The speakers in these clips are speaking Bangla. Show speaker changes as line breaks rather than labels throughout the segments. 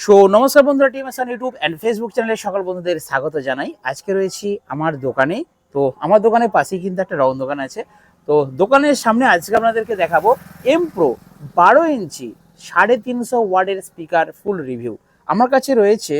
সো নমস্কার বন্ধুরা team Asan YouTube and Facebook চ্যানেলে সকল বন্ধুদের স্বাগত জানাই। আজকে রয়েছি আমার দোকানে। তো, আমার দোকানের পাশেই কিন্তু একটা রাউন্ড দোকান আছে। তো, দোকানের সামনে আজকে আপনাদেরকে দেখাবো এম প্রো বারো ইঞ্চি, সাড়ে তিনশো ওয়ার্ডের স্পিকার ফুল রিভিউ আমার কাছে রয়েছে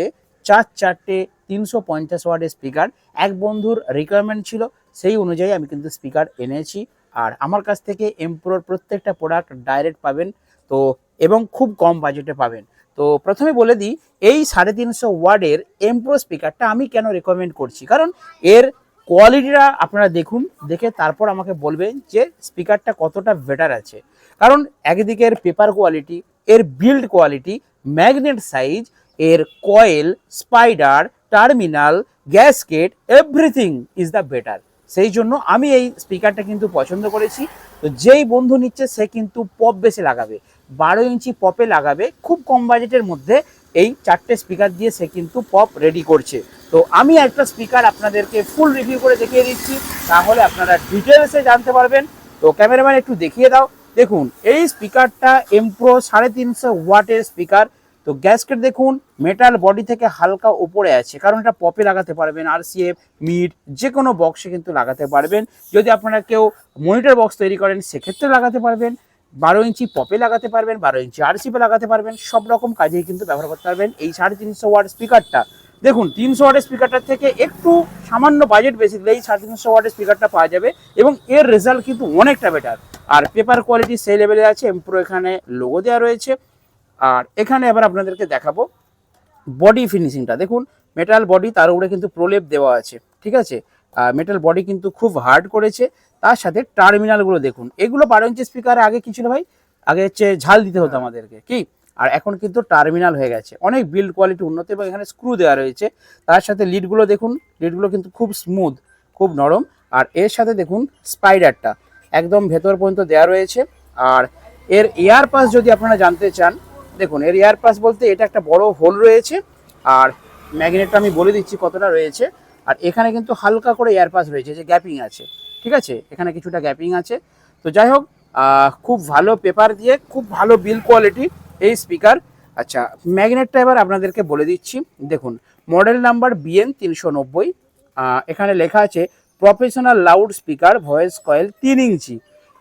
চার চারটে তিনশো পঞ্চাশ ওয়ার্ডের স্পিকার এক বন্ধুর রিকোয়ারমেন্ট ছিল, সেই অনুযায়ী আমি কিন্তু স্পিকার এনেছি। আর আমার কাছ থেকে এমপ্রোর প্রত্যেকটা প্রোডাক্ট ডাইরেক্ট পাবেন। তো, এবং খুব কম বাজেটে পাবেন। তো প্রথমে বলে দিই, এই সাড়ে তিনশো ওয়ার্ডের এমপ্রো স্পিকারটা আমি কেন রেকমেন্ড করছি? কারণ এর কোয়ালিটিটা আপনারা দেখুন, দেখে তারপর আমাকে বলবেন যে স্পিকারটা কতটা বেটার আছে। কারণ একদিকে এর পেপার কোয়ালিটি এর বিল্ড কোয়ালিটি ম্যাগনেট সাইজ এর coil spider terminal gasket everything is the better সেই জন্য আমি এই স্পিকারটা কিন্তু পছন্দ করেছি। তো যেই বন্ধু নিচ্ছে, সে কিন্তু পপ বেসে লাগাবে। বারো ইঞ্চি পপে লাগাবে, খুব কম বাজেটের মধ্যে এই চারটে স্পিকার দিয়ে সে কিন্তু পপ রেডি করছে। তো আমি একটা স্পিকার আপনাদেরকে ফুল রিভিউ করে দেখিয়ে দিচ্ছি, তাহলে আপনারা ডিটেলসে জানতে পারবেন। তো ক্যামেরাম্যান একটু দেখিয়ে দাও। দেখুন, এই স্পিকারটা এমপ্রো সাড়ে তিনশো ওয়াটের স্পিকার তো গ্যাসকেট দেখুন মেটাল বডি থেকে হালকা উপরে আছে, কারণ এটা পপে লাগাতে পারবেন আরসিএফ মিড যে কোনো বক্সে কিন্তু লাগাতে পারবেন। যদি আপনারা কেউ মনিটর বক্স তৈরি করেন, সেক্ষেত্রে লাগাতে পারবেন। বারো ইঞ্চি পপে লাগাতে পারবেন, বারো ইঞ্চি আরসিপে লাগাতে পারবেন, সব রকম কাজেই কিন্তু ব্যবহার করতে পারবেন। এই সাড়ে তিনশো ওয়াট স্পিকারটা, দেখুন, তিনশো ওয়াটের স্পিকারটার থেকে একটু সামান্য বাজেট বেশি দিলে এই সাড়ে তিনশো ওয়াটের স্পিকারটা পাওয়া যাবে এবং এর রেজাল্ট কিন্তু অনেকটা বেটার আর পেপার কোয়ালিটি সেই লেভেলে আছে এমপ্রো এখানে লোগো দেওয়া রয়েছে। আর এখানে এবার আপনাদেরকে দেখাবো বডি ফিনিশিংটা দেখুন মেটাল বডি তার উপরে কিন্তু প্রলেপ দেওয়া আছে, ঠিক আছে? মেটাল বডি কিন্তু খুব হার্ড করেছে। তার সাথে টার্মিনালগুলো দেখুন। এগুলো বারো ইঞ্চি স্পিকারে আগে কি ছিল ভাই? আগে হচ্ছে ঝাল দিতে হতো আমাদেরকে কি? আর এখন কিন্তু টার্মিনাল হয়ে গেছে। অনেক বিল্ড কোয়ালিটি উন্নত এবং এখানে স্ক্রু দেওয়া রয়েছে। তার সাথে লিডগুলো দেখুন লিডগুলো কিন্তু খুব স্মুথ খুব নরম। আর এর সাথে দেখুন স্পাইডারটা একদম ভেতর পর্যন্ত দেওয়া রয়েছে। আর এর এয়ার পাস যদি আপনারা জানতে চান দেখুন এর এয়ার পাস বলতে এটা একটা বড় হোল রয়েছে। আর ম্যাগনেটটা আমি বলে দিচ্ছি কতটা রয়েছে। আর এখানে কিন্তু হালকা করে এয়ার পাস রয়েছে যে গ্যাপিং আছে, ঠিক আছে? এখানে কিছুটা গ্যাপিং আছে। তো যাই হোক খুব ভালো পেপার দিয়ে খুব ভালো বিল কোয়ালিটি এই স্পিকার আচ্ছা ম্যাগনেটটা এবার আপনাদেরকে বলে দিচ্ছি। দেখুন মডেল নাম্বার বিএন তিনশো নব্বই এখানে লেখা আছে professional loud speaker voice coil তিন ইঞ্চি।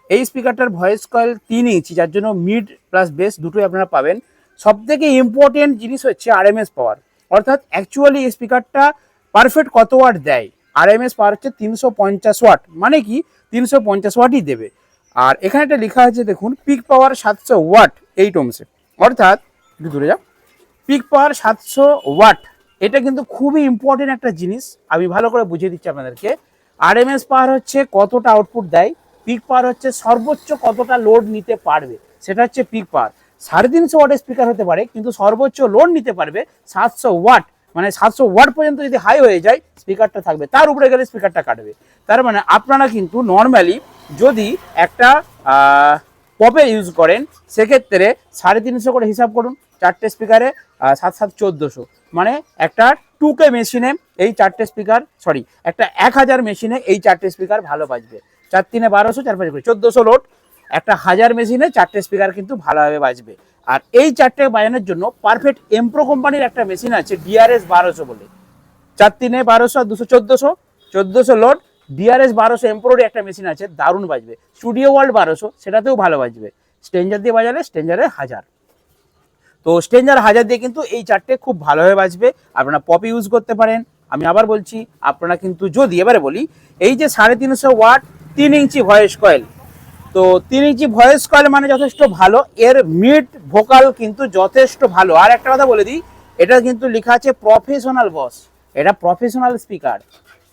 এই স্পিকারটার ভয়েস কয়েল তিন ইঞ্চি, যার জন্য মিড প্লাস বেস দুটোই আপনারা পাবেন। সব থেকে ইম্পর্টেন্ট জিনিস হচ্ছে আরএমএস পাওয়ার অর্থাৎ অ্যাকচুয়ালি এই স্পিকারটা পারফেক্ট কত ওয়াট দেয়? আরএমএস পাওয়ার হচ্ছে তিনশো পঞ্চাশ ওয়াট মানে কি? তিনশো পঞ্চাশ ওয়াটই দেবে। আর এখানে একটা লেখা আছে, দেখুন পিক পাওয়ার সাতশো ওয়াট এই টমসে অর্থাৎ, একটু দূরে যাও। পিক পাওয়ার সাতশো ওয়াট এটা কিন্তু খুবই ইম্পর্টেন্ট একটা জিনিস। আমি ভালো করে বুঝিয়ে দিচ্ছি আপনাদেরকে। আরএমএস পাওয়ার হচ্ছে কতটা আউটপুট দেয়? পিক পাওয়ার হচ্ছে সর্বোচ্চ কতটা লোড নিতে পারবে? সেটা হচ্ছে পিক পাওয়ার সাড়ে তিনশো ওয়াটের স্পিকার হতে পারে, কিন্তু সর্বোচ্চ লোড নিতে পারবে সাতশো ওয়াট মানে সাতশো ওয়াট পর্যন্ত যদি হাই হয়ে যায় স্পিকারটা থাকবে। তার উপরে গেলে স্পিকারটা কাটবে। তার মানে আপনারা কিন্তু নর্মালি যদি একটা পপে ইউজ করেন, সেক্ষেত্রে সাড়ে তিনশো করে হিসাব করুন, চারটে স্পিকারে সাত সাত, চোদ্দোশো। মানে একটা টুকে মেশিনে এই চারটে স্পিকার সরি একটা এক হাজার মেশিনে এই চারটে স্পিকার ভালো বাজবে। চার তিনে বারোশো, চার পাঁচ চোদ্দোশো লোড একটা হাজার মেশিনে চারটে স্পিকার কিন্তু ভালোভাবে বাজবে। আর এই চারটে বাজানোর জন্য পারফেক্ট এমপ্রো কোম্পানির একটা মেশিন আছে ডিআরএস বারোশো বলে। চার তিনে বারোশো, দুশো, চোদ্দোশো চোদ্দোশো লোড ডিআরএস বারোশো এমপ্রোর একটা মেশিন আছে, দারুণ বাজবে। স্টুডিও ওয়ার্ল্ড বারোশো, সেটাতেও ভালো বাজবে। স্টেঞ্জার দিয়ে বাজালে স্টেঞ্জারে হাজার। তো স্টেঞ্জার হাজার দিয়ে কিন্তু এই চারটে খুব ভালোভাবে বাজবে। আপনারা পপি ইউজ করতে পারেন। আমি আবার বলছি, আপনারা কিন্তু যদি এবারে বলি, এই যে সাড়ে তিনশো ওয়াট তিন ইঞ্চি ভয়েস কয়েল তো তিন ইঞ্চি ভয়েস কয়েল মানে যথেষ্ট ভালো। এর মিড ভোকাল কিন্তু যথেষ্ট ভালো। আর একটা কথা বলে দিই, এটা কিন্তু লেখা আছে প্রফেশনাল বস এটা প্রফেশনাল স্পিকার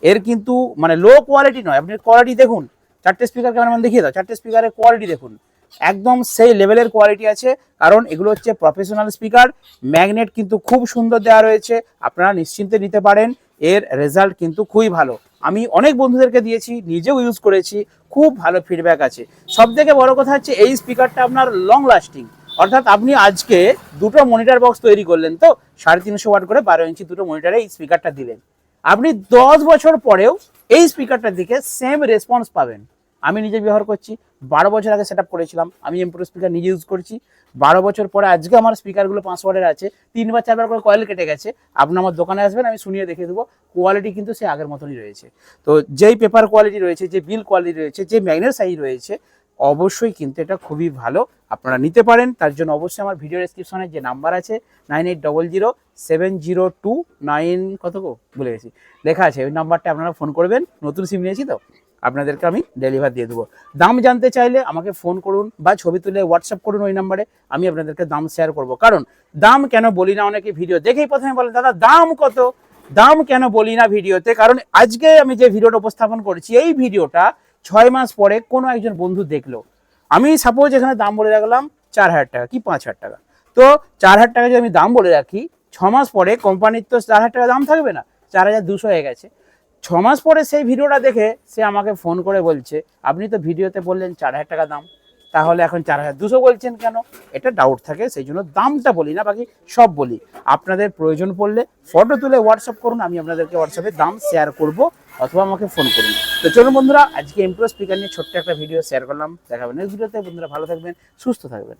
এর কিন্তু মানে লো কোয়ালিটি নয়। আপনি কোয়ালিটি দেখুন। চারটে স্পিকার ক্যামেরাম্যান দেখিয়ে দাও। চারটে স্পিকারের কোয়ালিটি দেখুন। একদম সেই লেভেলের কোয়ালিটি আছে। কারণ এগুলো হচ্ছে প্রফেশনাল স্পিকার ম্যাগনেট কিন্তু খুব সুন্দর দেওয়া রয়েছে। আপনারা নিশ্চিন্তে নিতে পারেন। এর রেজাল্ট কিন্তু খুবই ভালো। আমি অনেক বন্ধুদেরকে দিয়েছি, নিজেও ইউজ করেছি, খুব ভালো ফিডব্যাক আছে। সব থেকে বড় কথা হচ্ছে এই স্পিকারটা আপনার লং লাস্টিং অর্থাৎ আপনি আজকে দুটো মনিটার বক্স তৈরি করলেন তো, সাড়ে তিনশো ওয়াট করে বারো ইঞ্চি দুটো মনিটারে এই স্পিকারটা দিলেন। আপনি দশ বছর পরেও এই স্পিকারটার দিকে সেম রেসপন্স পাবেন। আমি নিজে ব্যবহার করছি, বারো বছর আগে সেট করেছিলাম, আমি এমপ্রো স্পিকার নিজে ইউজ করছি। বারো বছর পরে আজকে আমার স্পিকারগুলো পাঁচ ওয়াটের আছে তিনবার চারবার করে কয়েল কেটে গেছে। আপনি আমার দোকানে আসবেন, আমি শুনিয়ে দেখে দেবো কোয়ালিটি কিন্তু সে আগের মতনই রয়েছে। তো যেই পেপার কোয়ালিটি রয়েছে, যে বিল কোয়ালিটি রয়েছে, যে ম্যাগনেট সাইজ রয়েছে, অবশ্যই কিন্তু এটা খুবই ভালো আপনারা নিতে পারেন। তার জন্য অবশ্যই আমার ভিডিও ডেসক্রিপশনে যে নাম্বার আছে nine eight double zero seven zero two nine কত গো? ভুলে গেছি। লেখা আছে, ওই নাম্বারটা আপনারা ফোন করবেন। নতুন সিম নিয়েছি তো? আপনাদেরকে আমি ডেলিভার দিয়ে দেবো। দাম জানতে চাইলে আমাকে ফোন করুন বা ছবি তুলে হোয়াটসঅ্যাপ করুন ওই নাম্বারে আমি আপনাদেরকে দাম শেয়ার করব। কারণ দাম কেন বলি না অনেকে ভিডিও দেখেই প্রথমে বলেন দাদা, দাম কত? দাম কেন বলি না ভিডিওতে কারণ আজকে আমি যে ভিডিওটা উপস্থাপন করেছি, এই ভিডিওটা ছয় মাস পরে কোনো একজন বন্ধু দেখল। আমি সাপোজ এখানে দাম বলে রাখলাম চার হাজার টাকা, কি পাঁচ হাজার টাকা? তো চার হাজার টাকা যদি আমি দাম বলে রাখি ছ মাস পরে কোম্পানির তো চার হাজার টাকা দাম থাকবে না, চার হাজার দুশো হয়ে গেছে। ছ মাস পরে সেই ভিডিওটা দেখে সে আমাকে ফোন করে বলছে, আপনি তো ভিডিওতে বললেন চার হাজার টাকা দাম, তাহলে এখন চার হাজার দুশো বলছেন কেন? এটা ডাউট থাকে, সেই জন্য দামটা বলি না, বাকি সব বলি। আপনাদের প্রয়োজন পড়লে ফটো তুলে হোয়াটসঅ্যাপ করুন, আমি আপনাদেরকে হোয়াটসঅ্যাপে দাম শেয়ার করব, অথবা আমাকে ফোন করুন। তো চলুন বন্ধুরা, আজকে এমপ্রো স্পিকার নিয়ে ছোট্ট একটা ভিডিও শেয়ার করলাম দেখাবেন নেক্সট ভিডিওতে বন্ধুরা ভালো থাকবেন, সুস্থ থাকবেন।